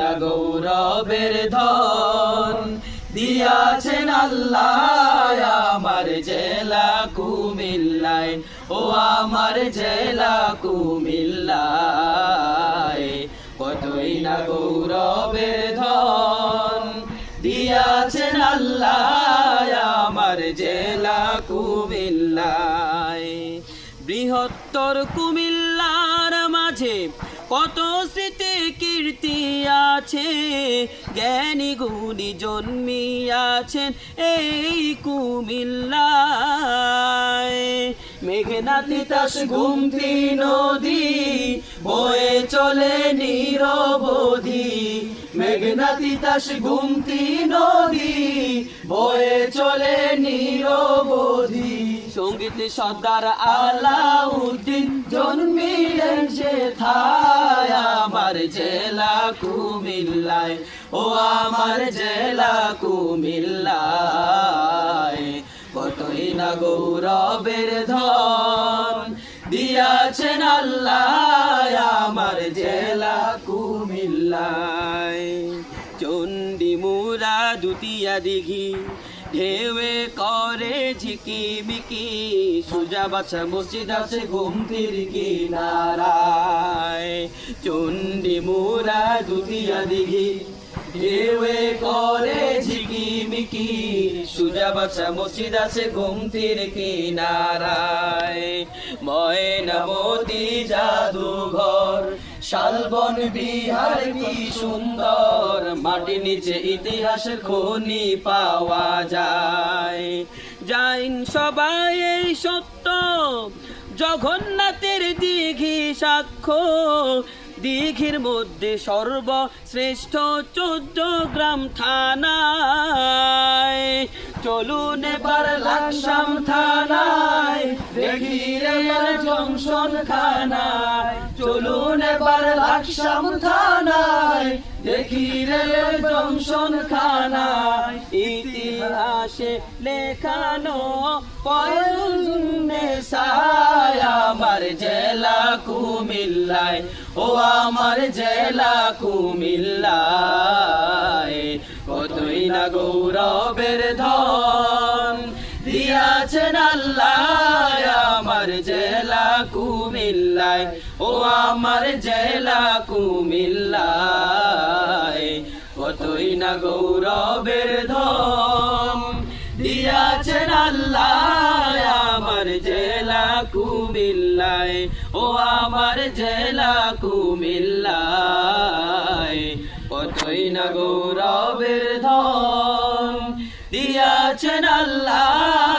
না গৌরবের ধন, দিয়াছেন আল্লাহ আমার জেলা কুমিল্লায়। ও আমার জেলা কুমিল্লায়, কতই না গৌরবের ধন, দিয়াছেন আল্লাহ আমার জেলা কুমিল্লায়। বৃহত্তর কুমিল্লার মাঝে কত স্মৃতি কীর্তি আছে, জ্ঞানী গুণী জন্মিয়াছেন এই কুমিল্লায়। মেঘনা তিতাস গুমতি নদী, বয়ে চলে নিরবধি মেঘনা তিতাস গুমতি নদী সংগীত সর্দার আলাউদ্দিন জন্মিলেন সে থায় আমার জেলা কুমিল্লায়। ও আমার জেলা কুমিল্লায়। কতই না গৌরবের ধন দিয়াছেন আল্লাহ আমার জেলা কুমিল্লায়। চণ্ডী মুরা দুতিয়া দিঘি ঢেউয়ে করে ঝিকি মিকি সুজা বাছা মসজিদ আছে ঘুমতির কিনারায়। চণ্ডী মুরা দুতিয়া দিঘি, ঢেউয়ে করে ঝিকি মিকি সুজা বাছা মসজিদ আছে ঘুমতির কিনারায়। ময়নামতি জাদুঘর শালবন বিহার কি সুন্দর, মাটি নিচে ইতিহাসের খনি পাওয়া যায়। যাইন সবাই এই সত্য, জগন্নাথের দিঘি সাক্ষ্য। দিঘির মধ্যে সর্বশ্রেষ্ঠ চোদ্দ গ্রাম থানায়। চলুন এবার লাকসাম থানায়, দেখি জংশন খানায় লাকসাম থানায় দেখি রে জংশন খানায়। ইতিহাসে লেখানো আমার জেলা কুমিল্লায়, ও আমার জেলা কুমিল্লায়। কতই না গৌরবের ধন দিয়াছেন আল্লাহ আমার জেলা কুমিল্লায়, ও আমার জেলা কুমিল্লায়, কতই না গৌরবের ধন দিয়াছেন আল্লাহ আমার জেলা কুমিল্লায়, ও আমার জেলা কুমিল্লায়, কতই না গৌরবের ধন দিয়াছেন আল্লাহ